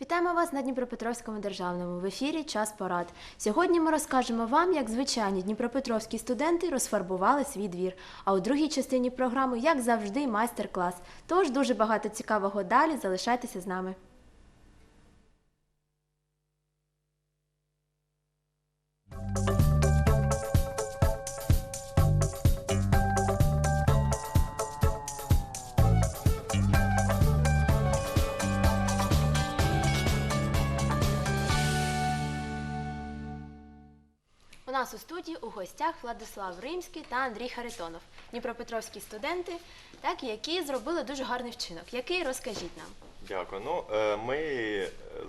Вітаємо вас на Дніпропетровському державному в ефірі Час порад. Сьогодні ми розкажемо вам, як звичайні дніпропетровські студенти розфарбували свій двір. А у другій частині програми, як завжди, майстер-клас. Тож дуже багато цікавого далі. Залишайтеся з нами. У нас у студії у гостях Владислав Римський та Андрій Харитонов, дніпропетровські студенти, так, які зробили дуже гарний вчинок. Який розкажіть нам? Дякую. Ну, е, ми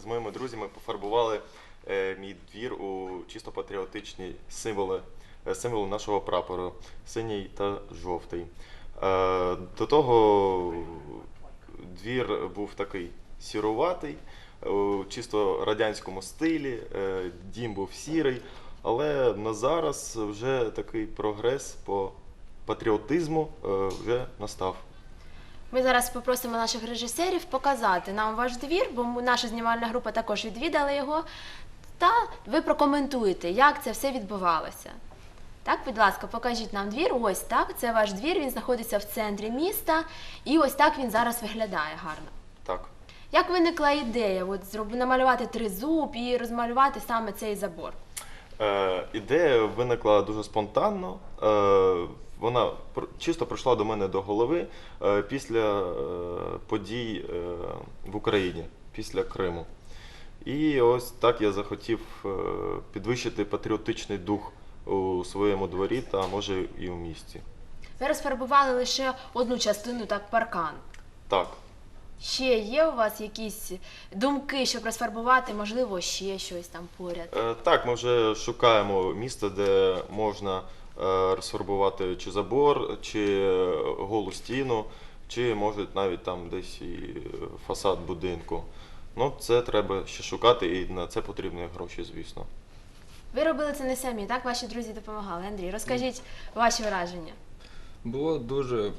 з моїми друзями пофарбували е, мій двір у чисто патріотичні символи, е, символи нашого прапору синій та жовтий. До того двір був такий сіруватий, у чисто радянському стилі, дім був сірий, але на зараз вже такий прогрес по патріотизму е, вже настав. Ми зараз попросимо наших режисерів показати нам ваш двір, бо наша знімальна група також відвідала його. Та ви прокоментуєте, як це все відбувалося. Так, будь ласка, покажіть нам двір. Ось так. Це ваш двір. Він знаходиться в центрі міста, і ось так він зараз виглядає гарно. Так. Як виникла ідея от, намалювати тризуб і розмалювати саме цей забор? Е, ідея виникла дуже спонтанно. Е, вона чисто прийшла до мене до голови е, після е, подій е, в Україні, після Криму. І ось так я захотів е, підвищити патріотичний дух у своєму дворі та може і в місті. Ви розфарбували лише одну частину, так, паркан. Так. Ще є у вас якісь думки, щоб розфарбувати, можливо, ще щось там поряд? Е, Так, ми вже шукаємо місце, де можна е, розфарбувати чи забор, чи е, голу стіну, чи може навіть там десь і фасад будинку. Ну, це треба ще шукати, і на це потрібні гроші, звісно. Ви робили це не самі, так? Ваші друзі допомагали. Андрій, розкажіть ваші враження. Було дуже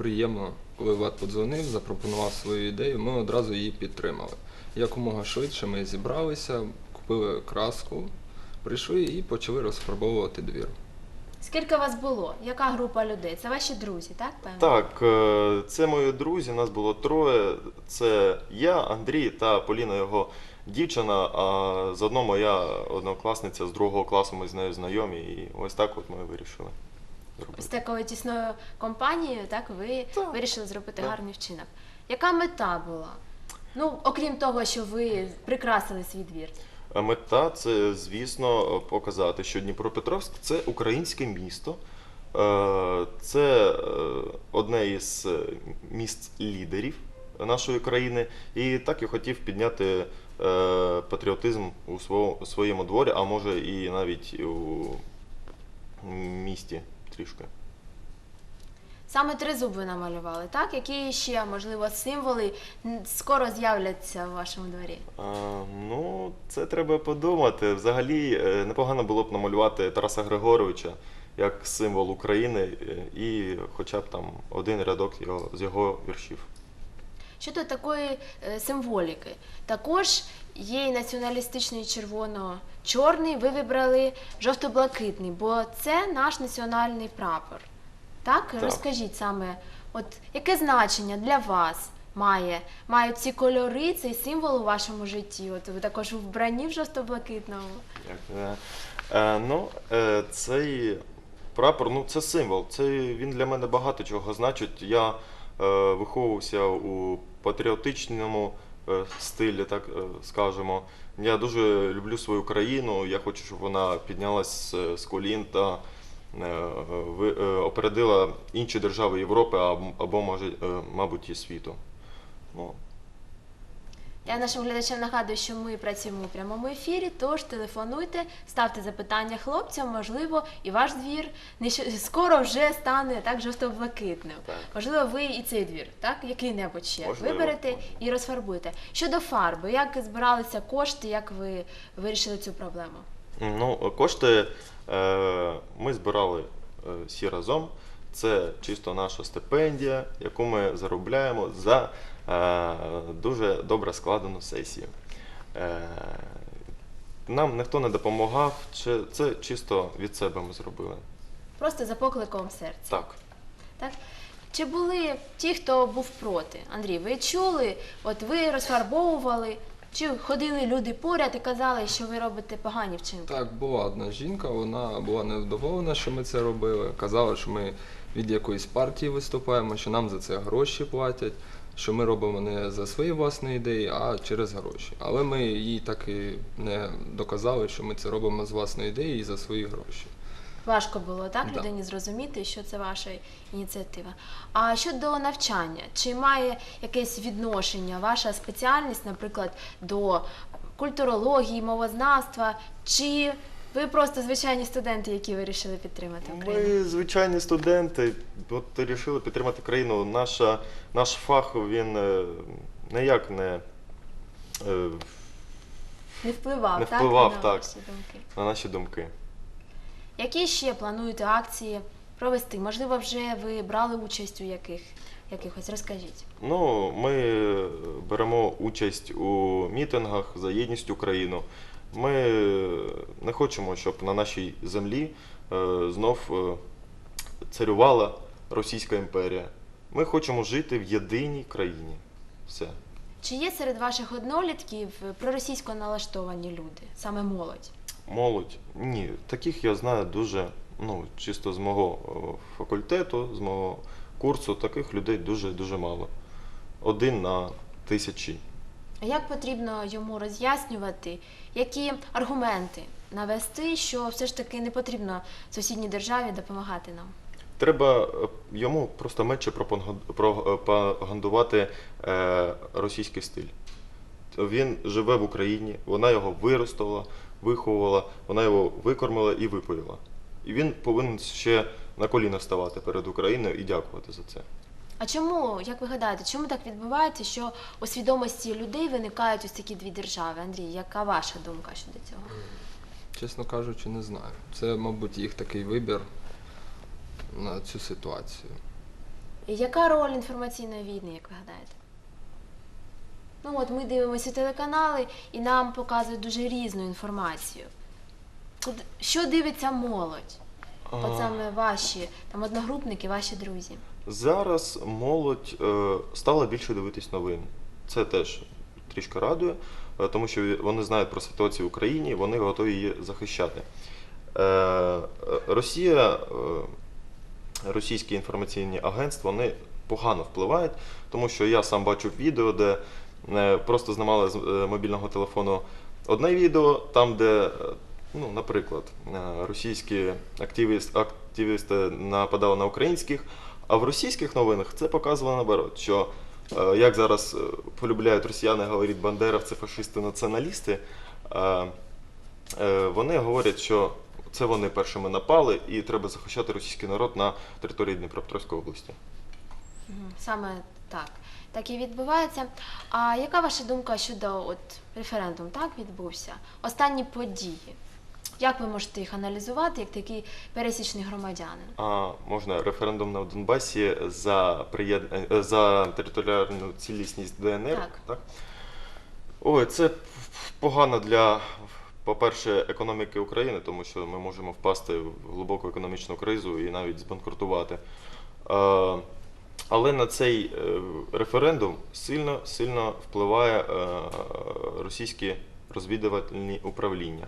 приємно, коли Влад подзвонив, запропонував свою ідею, ми одразу її підтримали. Якомога швидше ми зібралися, купили краску, прийшли і почали розфарбовувати двір. Скільки вас було? Яка група людей? Це ваші друзі, так? Певно? Так, е, це мої друзі, нас було троє. Це я, Андрій та Поліна, його дівчина, а заодно моя однокласниця з другого класу, ми з нею знайомі, і ось так от ми вирішили З такою тісною компанією, так, ви Так. вирішили зробити Так. гарний вчинок. Яка мета була? Ну, окрім того, що ви прикрасили свій двір. Мета це, звісно, показати, що Дніпропетровськ це українське місто. Е, Це е, одне із е, міст лідерів нашої країни. І так я хотів підняти е, патріотизм у своєму дворі, а може і навіть у місті трішки. Саме тризуб ви намалювали, так? Які ще, можливо, символи скоро з'являться в вашому дворі? А, ну, це треба подумати. Взагалі, е, непогано було б намалювати Тараса Григоровича як символ України е, і хоча б там один рядок його, з його віршів. Щодо такої е, символіки, також є і націоналістичний червоно-чорний, ви вибрали жовто-блакитний, бо це наш національний прапор. Так? Так. Розкажіть саме, от яке значення для вас має, мають ці кольори, цей символ у вашому житті? От ви також вбранні в жовто-блакитному. Е, е, ну, е, цей прапор, ну це символ. Це він для мене багато чого значить. Я виховувався у патріотичному е, стилі, так е, скажемо. Я дуже люблю свою країну. Я хочу, щоб вона піднялась з, колін та е, е, опередила інші держави Європи або, може, е, мабуть, і світу. Я нашим глядачам нагадую, що ми працюємо у прямому ефірі, тож телефонуйте, ставте запитання хлопцям, можливо, і ваш двір нещ- скоро вже стане так жовто-блакитним. Можливо, ви і цей двір, так, який-небудь ще Можливо, виберете можливо. і розфарбуєте. Щодо фарби, як збиралися кошти, як ви вирішили цю проблему? Ну, кошти е, ми збирали е, всі разом. Це чисто наша стипендія, яку ми заробляємо за дуже добре складену сесію. Е, Нам ніхто не допомагав, чи- це чисто від себе ми зробили. Просто за покликом серця. Так. Так? Чи були ті, хто був проти? Андрій, ви чули, от ви розфарбовували, чи ходили люди поряд і казали, що ви робите погані вчинки? Так, була одна жінка, вона була невдоволена, що ми це робили. Казала, що ми від якоїсь партії виступаємо, що нам за це гроші платять, що ми робимо не за свої власні ідеї, а через гроші. Але ми їй так і не доказали, що ми це робимо з власної ідеї і за свої гроші. Важко було так Да. людині зрозуміти, що це ваша ініціатива. А щодо навчання, чи має якесь відношення ваша спеціальність, наприклад, до культурології, мовознавства, чи ви просто звичайні студенти, які вирішили підтримати Україну? Ми звичайні студенти, от вирішили підтримати країну. Наша, наш фах він е, ніяк не е, Не впливав, Не так, впливав, на так. ваші думки. на наші думки. Які ще плануєте акції провести? Можливо, вже ви брали участь у яких, якихось? Розкажіть. Ну, ми беремо участь у мітингах за єдність Україну. Ми не хочемо, щоб на нашій землі е, знов е, царювала Російська імперія. Ми хочемо жити в єдиній країні. Все. Чи є серед ваших однолітків проросійсько налаштовані люди, саме молодь? Молодь. Ні, таких я знаю дуже, ну, чисто з мого факультету, з мого курсу, таких людей дуже-дуже мало. Один на тисячі. А Як потрібно йому роз'яснювати, які аргументи навести, що все ж таки не потрібно сусідній державі допомагати нам? Треба е, йому просто менше пропаган- пропагандувати е, російський стиль. Він живе в Україні, вона його виростила, виховувала, вона його викормила і випоїла. І він повинен ще на коліна ставати перед Україною і дякувати за це. А чому, як ви гадаєте, чому так відбувається, що у свідомості людей виникають ось такі дві держави? Андрій, яка ваша думка щодо цього? Чесно кажучи, не знаю. Це, мабуть, їх такий вибір на цю ситуацію. І яка роль інформаційної війни, як ви гадаєте? Ну от ми дивимося телеканали і нам показують дуже різну інформацію. Що дивиться молодь? От саме ваші там одногрупники, ваші друзі. Зараз молодь е, стала більше дивитись новин. Це теж трішки радує, е, тому що вони знають про ситуацію в Україні, вони готові її захищати. Е, Росія, російські інформаційні агентства, вони погано впливають, тому що я сам бачив відео, де просто знімали з мобільного телефону одне відео, там, де, ну, наприклад, російські активіст, активісти нападали на українських, а в російських новинах це показувало наоборот, що е, як зараз е, полюбляють росіяни говорити бандеровці, фашисти, націоналісти, е, вони говорять, що це вони першими напали і треба захищати російський народ на території Дніпропетровської області. Саме так. Так і відбувається. А яка ваша думка щодо от референдум так відбувся? Останні події. Як ви можете їх аналізувати як такий пересічний громадянин? А можна референдум на Донбасі за приєднання за територіальну цілісність ДНР? Так. Ой, це погано для, по-перше, економіки України, тому що ми можемо впасти в глибоку економічну кризу і навіть збанкрутувати. Е, Але на цей е, референдум сильно сильно впливає е, російські розвідувальні управління.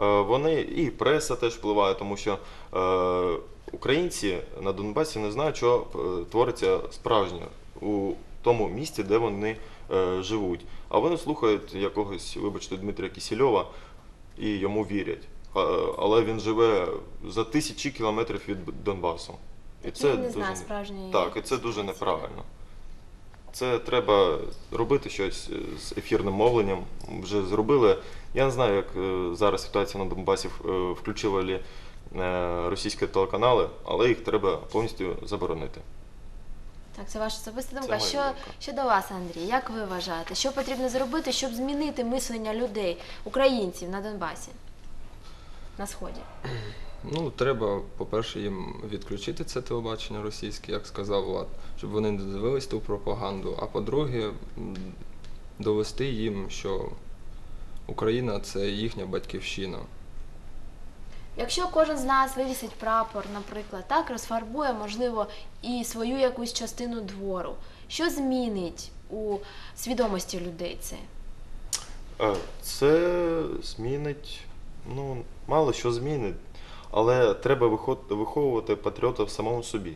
Е, Вони і преса теж впливає, тому що е, українці на Донбасі не знають, що е, твориться справжнє у тому місці, де вони е, живуть. А вони слухають якогось, вибачте, Дмитрія Кісільова і йому вірять. А, Але він живе за тисячі кілометрів від Донбасу. І Який це не знає дуже справжньої так, і це дуже неправильно. Це треба робити щось з ефірним мовленням. Вже зробили. Я не знаю, як е, зараз ситуація на Донбасі е, включили ли, е, російські телеканали, але їх треба повністю заборонити. Так, це ваша особиста думка. Що думка. щодо вас, Андрій, як ви вважаєте, що потрібно зробити, щоб змінити мислення людей, українців на Донбасі, на сході? Ну, треба, по-перше, їм відключити це телебачення російське, як сказав Влад, щоб вони не дивились ту пропаганду. А по-друге, довести їм, що Україна це їхня батьківщина. Якщо кожен з нас вивісить прапор, наприклад, так розфарбує, можливо, і свою якусь частину двору, що змінить у свідомості людей це? Е, Це змінить, ну, мало що змінить, але треба виховувати патріота в самому собі.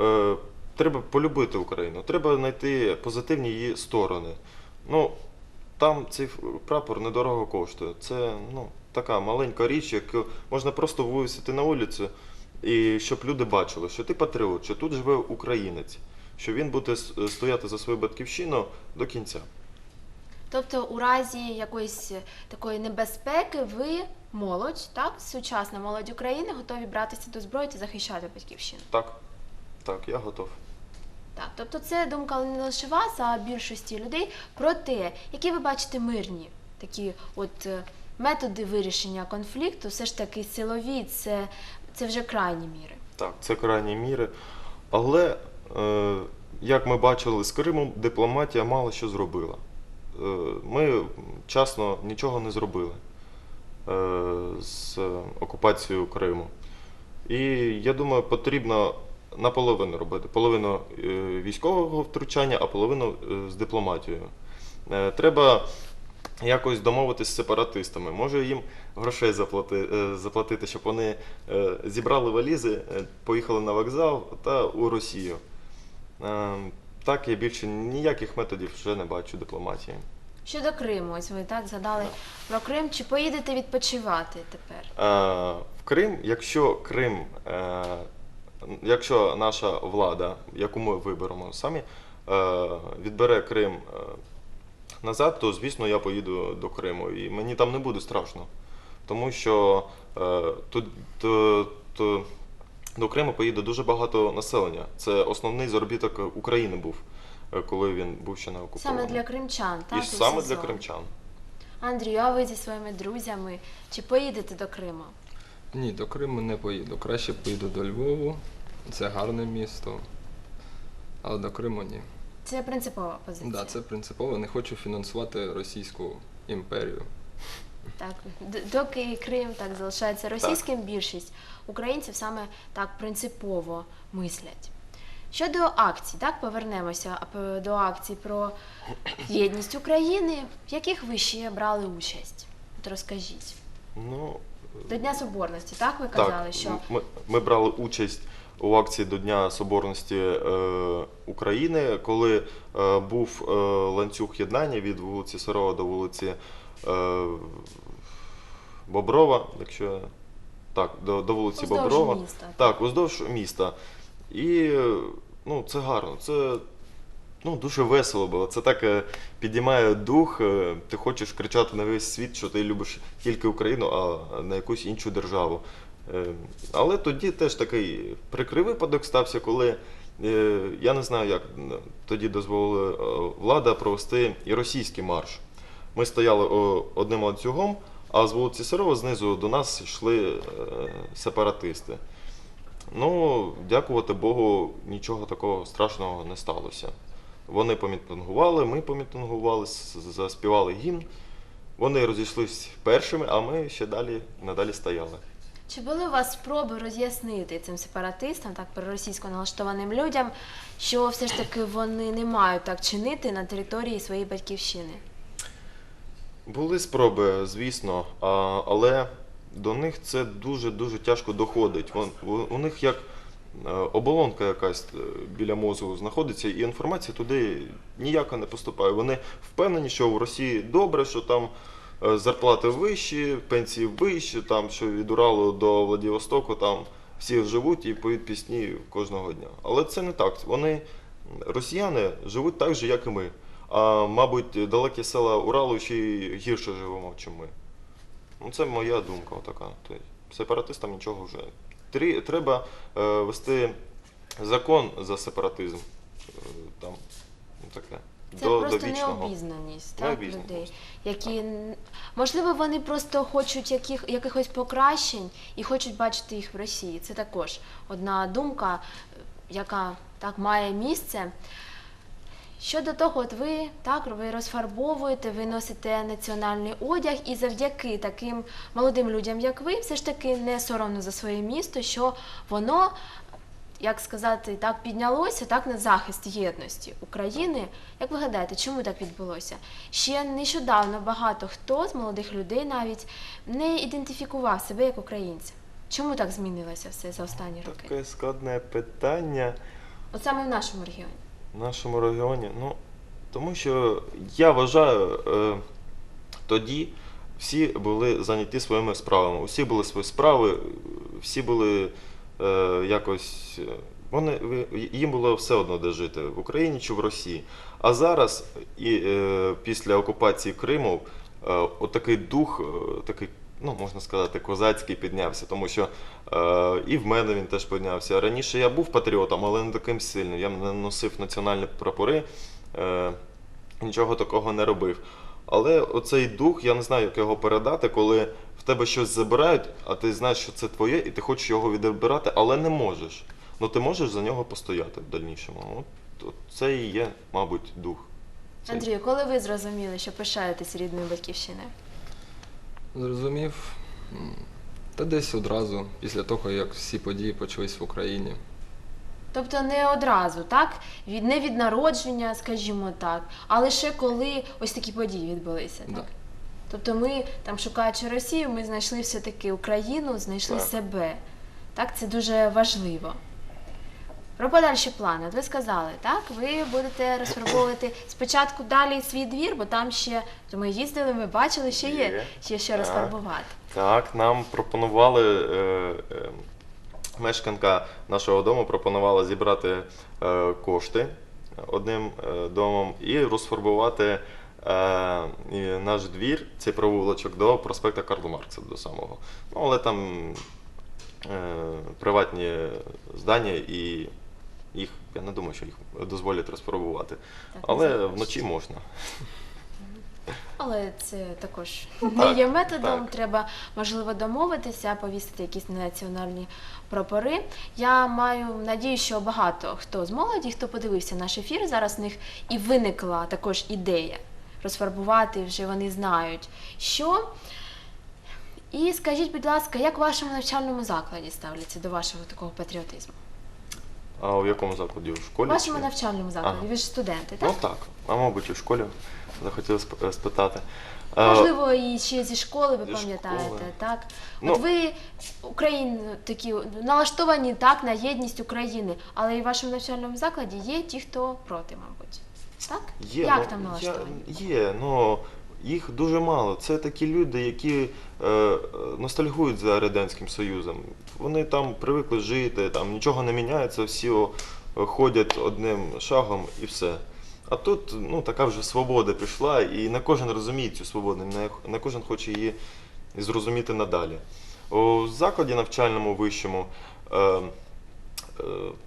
Е, Треба полюбити Україну, треба знайти позитивні її сторони. Ну, там цей прапор недорого коштує. Це ну, така маленька річ, яку можна просто вивісити на вулицю, і щоб люди бачили, що ти патріот, що тут живе українець, що він буде стояти за свою батьківщину до кінця. Тобто, у разі якоїсь такої небезпеки, ви молодь, так, сучасна молодь України, готові братися до зброї та захищати батьківщину. Так, так, я готов. Так, тобто це думка не лише вас, а більшості людей про те, які ви бачите мирні такі от е, методи вирішення конфлікту, все ж таки силові, це, це вже крайні міри. Так, це крайні міри. Але, е, як ми бачили з Кримом, дипломатія мало що зробила. Е, ми часно нічого не зробили е, з окупацією Криму. І я думаю, потрібно наполовину робити. Половину е, військового втручання, а половину е, з дипломатією. Е, Треба якось домовитись з сепаратистами. Може їм грошей заплати, заплатити, щоб вони зібрали валізи, поїхали на вокзал та у Росію. Так, я більше ніяких методів вже не бачу дипломатії. Щодо Криму, ось ви так згадали про Крим. Чи поїдете відпочивати тепер? Е, В Крим, якщо Крим, е, якщо наша влада, яку ми виберемо самі, е, відбере Крим е, назад, то звісно я поїду до Криму. І мені там не буде страшно. Тому що е, тут то, то, до Криму поїде дуже багато населення. Це основний заробіток України був, коли він був ще не окупований. Саме для кримчан, так? І саме для кримчан. Андрію, а ви зі своїми друзями чи поїдете до Криму? Ні, до Криму не поїду. Краще поїду до Львову. Це гарне місто. Але до Криму ні. Це принципова позиція. Да, це принципово. Не хочу фінансувати Російську імперію. Так, доки Крим так залишається російським, більшість українців саме так принципово мислять. Щодо акцій, так повернемося до акцій про єдність України, в яких ви ще брали участь? От розкажіть. Ну, До Дня Соборності, так ви казали, так, що ми, ми брали участь у акції до Дня Соборності е, України, коли е, був е, ланцюг єднання від вулиці Сарова до вулиці е, Боброва, якщо так, до, до вулиці Уздовж Боброва. міста. Так, уздовж міста. І ну, це гарно. Це ну, дуже весело було. Це так е, підіймає дух. е, Ти хочеш кричати на весь світ, що ти любиш тільки Україну, а не якусь іншу державу. Е, Але тоді теж такий прикрий випадок стався, коли я не знаю, як тоді дозволила влада провести і російський марш. Ми стояли одним ланцюгом, а з вулиці Сирова знизу до нас йшли сепаратисти. Ну, дякувати Богу, нічого такого страшного не сталося. Вони помітингували, ми помітингували, заспівали гімн. Вони розійшлись першими, а ми ще далі надалі стояли. чи були у вас спроби роз'яснити цим сепаратистам, так проросійсько налаштованим людям, що все ж таки вони не мають так чинити на території своєї батьківщини? Були спроби, звісно, але до них це дуже-дуже тяжко доходить. Вон, у- них як оболонка якась е, біля мозку знаходиться, і інформація туди ніяка не поступає. Вони впевнені, що в Росії добре, що там е, зарплати вищі, пенсії вищі, там що від Уралу до Владивостоку там всі живуть і поють пісні кожного дня. Але це не так. Вони, росіяни, живуть так же, як і ми. А мабуть, далекі села Уралу ще й гірше живемо, ніж ми. Ну, це моя думка така. Сепаратистам нічого вже. Трі- Треба е, вести закон за сепаратизм. Е, там, ну, таке. Це до, просто до необізнаність так, Необізнаність людей, які так. можливо вони просто хочуть яких, якихось покращень і хочуть бачити їх в Росії. Це також одна думка, яка так має місце. Щодо того, от ви так ви розфарбовуєте, ви носите національний одяг, і завдяки таким молодим людям, як ви, все ж таки не соромно за своє місто, що воно, як сказати, так піднялося, так на захист єдності України. Як ви гадаєте, чому так відбулося? Ще нещодавно багато хто з молодих людей навіть не ідентифікував себе як українця. Чому так змінилося все за останні роки? Таке складне питання. От саме в нашому регіоні. В нашому регіоні. Ну, тому що я вважаю, е, тоді всі були зайняті своїми справами. Усі були свої справи, всі були е, якось. е, Вони, їм було все одно де жити в Україні чи в Росії. А зараз, і, е, після окупації Криму, е, отакий дух, е, такий, ну можна сказати, козацький піднявся, тому що е, і в мене він теж піднявся. Раніше я був патріотом, але не таким сильним. Я не носив національні прапори, е, нічого такого не робив. Але оцей дух, я не знаю, як його передати, коли в тебе щось забирають, а ти знаєш, що це твоє, і ти хочеш його відбирати, але не можеш. Ну ти можеш за нього постояти в дальнішому. От, от це і є, мабуть, дух. Андрію, коли ви зрозуміли, що пишаєтесь рідною батьківщиною? Зрозумів. Та десь одразу, після того, як всі події почались в Україні. Тобто не одразу, так? Від, не від народження, скажімо так, а лише коли ось такі події відбулися, так? Да. Тобто ми, там, шукаючи Росію, ми знайшли все-таки Україну, знайшли Так. себе. Так, це дуже важливо. Про подальші плани. От ви сказали, так? Ви будете розфарбовувати спочатку далі свій двір, бо там ще ми їздили, ми бачили, ще є, ще що розфарбувати. Так, нам пропонували, е, е, мешканка нашого дому пропонувала зібрати е, кошти одним е, домом і розфарбувати наш двір, цей провулочок, до проспекта Карла Маркса до самого. Ну, але там е, приватні здання і їх, я не думаю, що їх дозволять розфарбувати. Так, Але не вночі можна. Але це також Так, є методом. так. Треба можливо домовитися, повісити якісь національні прапори. Я маю надію, що багато хто з молоді, хто подивився наш ефір, зараз в них і виникла також ідея розфарбувати. Вже вони знають, що. І скажіть, будь ласка, як в вашому навчальному закладі ставляться до вашого такого патріотизму? А в якому закладі? У В школі? вашому чи? навчальному закладі, Ага. ви ж студенти, так? Ну так, а мабуть, у школі захотів сп- е, спитати. Е, Можливо, і ще зі школи ви зі пам'ятаєте, школи. так? Ну- От ви Україн такі налаштовані так на єдність України, але і в вашому навчальному закладі є ті, хто проти, мабуть. Так? Як ну, там я- налаштовані? Є, ну їх дуже мало. Це такі люди, які е, ностальгують за Радянським Союзом. Вони там привикли жити, там нічого не міняється, всі ходять одним шагом і все. А тут ну, така вже свобода пішла, і не кожен розуміє цю свободу, не, кожен хоче її зрозуміти надалі. У закладі навчальному вищому е,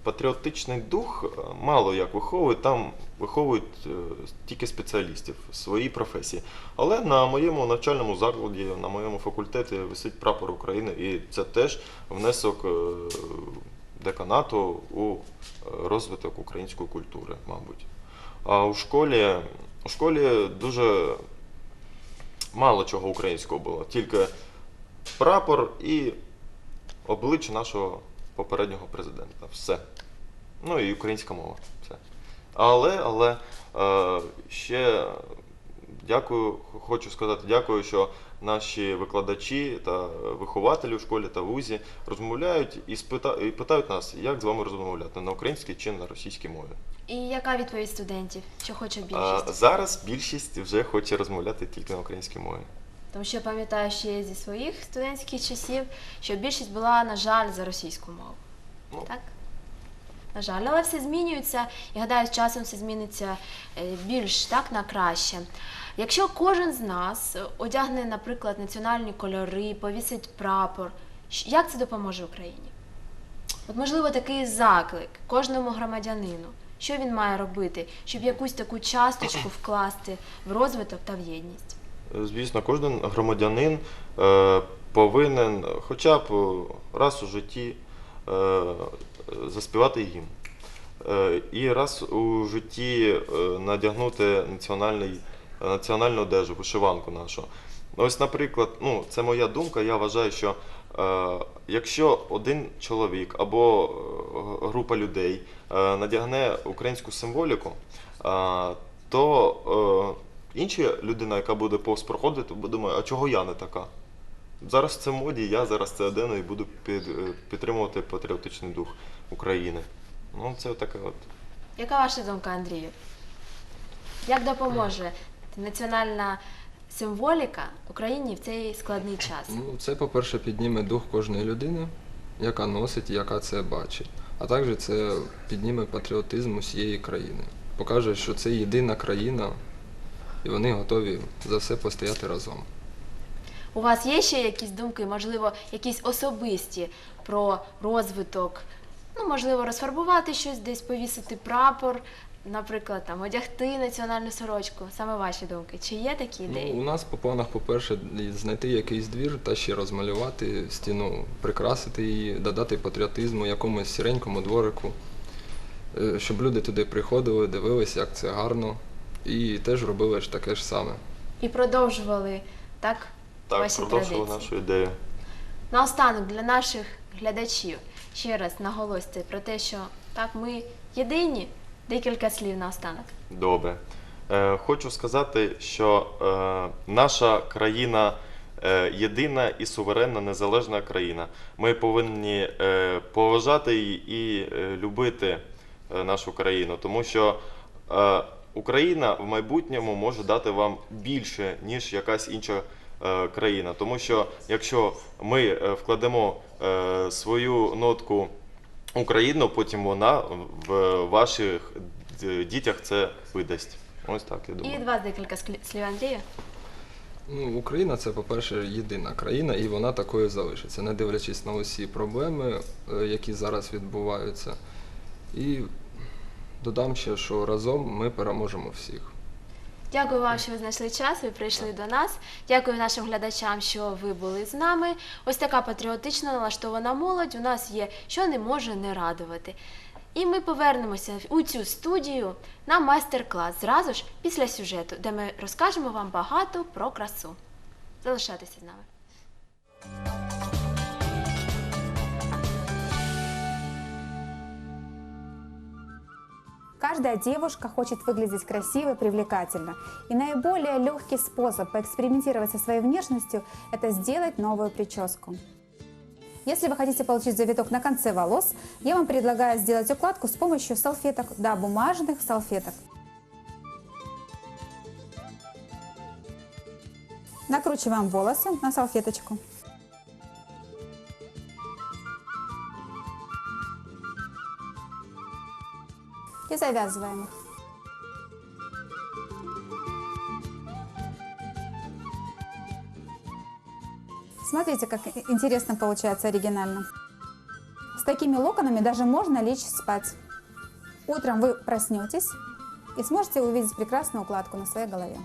патріотичний дух е, мало як виховують, там виховують е, тільки спеціалістів в своїй професії. Але на моєму навчальному закладі, на моєму факультеті висить прапор України, і це теж внесок е, деканату у е, розвиток української культури, мабуть. А у школі, у школі дуже мало чого українського було, тільки прапор і обличчя нашого попереднього президента. Все. Ну і українська мова. Все. Але, але е, ще дякую, хочу сказати дякую, що наші викладачі та вихователі в школі та вузі розмовляють і, спита, і питають нас, як з вами розмовляти на українській чи на російській мові. І яка відповідь студентів? Що хоче А, більшість? зараз більшість вже хоче розмовляти тільки на українській мові. Тому що я пам'ятаю ще зі своїх студентських часів, що більшість була, на жаль, за російську мову. Ну, Так? На жаль, але все змінюється, і гадаю, з часом все зміниться е, більш так на краще. Якщо кожен з нас одягне, наприклад, національні кольори, повісить прапор, як це допоможе Україні? От, можливо, такий заклик кожному громадянину. Що він має робити, щоб якусь таку часточку вкласти в розвиток та в єдність? Звісно, кожен громадянин е, повинен хоча б раз у житті е, заспівати гімн. Е, і раз у житті надягнути національний, національну одежу, вишиванку нашу. Ось, наприклад, ну, це моя думка, я вважаю, що е, якщо один чоловік або група людей е, надягне українську символіку, е, то інша людина, яка буде повз проходити, думати, а чого я не така? Зараз це моді, я зараз це одену і буду під, е, підтримувати патріотичний дух України. Ну, це таке от. Яка ваша думка, Андрію? Як допоможе національна символіка Україні в цей складний час? Ну, це, по-перше, підніме дух кожної людини, яка носить і яка це бачить. А також це підніме патріотизм усієї країни. Покаже, що це єдина країна, і вони готові за все постояти разом. У вас є ще якісь думки, можливо, якісь особисті про розвиток? Ну, можливо, розфарбувати щось, десь повісити прапор, наприклад, там одягти національну сорочку. Саме ваші думки. Чи є такі Ну, ідеї? у нас по планах, по-перше, знайти якийсь двір та ще розмалювати стіну, прикрасити її, додати патріотизму якомусь сіренькому дворику, е, щоб люди туди приходили, дивилися, як це гарно, і теж робили ж таке ж саме. І продовжували так, Так, ваші продовжували традиції. нашу ідею. Наостанок для наших глядачів ще раз наголосьте про те, що так ми єдині. Декілька слів наостанок. Добре. Е, хочу сказати, що е, наша країна е, єдина і суверенна незалежна країна. Ми повинні е, поважати її і е, любити е, нашу країну, тому що е, Україна в майбутньому може дати вам більше, ніж якась інша е, країна. Тому що якщо ми е, вкладемо е, свою нотку Україну, потім вона в ваших дітях це видасть. Ось так, я І думаю. від вас декілька слів Андрія. Ну, Україна це, по-перше, єдина країна, і вона такою залишиться, не дивлячись на усі проблеми, які зараз відбуваються. І додам ще, що разом ми переможемо всіх. Дякую вам, що ви знайшли час. Ви прийшли до нас. Дякую нашим глядачам, що ви були з нами. Ось така патріотично налаштована молодь у нас є, що не може не радувати. І ми повернемося у цю студію на майстер-клас зразу ж після сюжету, де ми розкажемо вам багато про красу. Залишайтеся з нами. Каждая девушка хочет выглядеть красиво и привлекательно. И наиболее легкий способ поэкспериментировать со своей внешностью – это сделать новую прическу. Если вы хотите получить завиток на конце волос, я вам предлагаю сделать укладку с помощью салфеток, да, бумажных салфеток. Накручиваем волосы на салфеточку. Завязываем их. Смотрите, как интересно получается оригинально. С такими локонами даже можно лечь спать. Утром вы проснетесь и сможете увидеть прекрасную укладку на своей голове.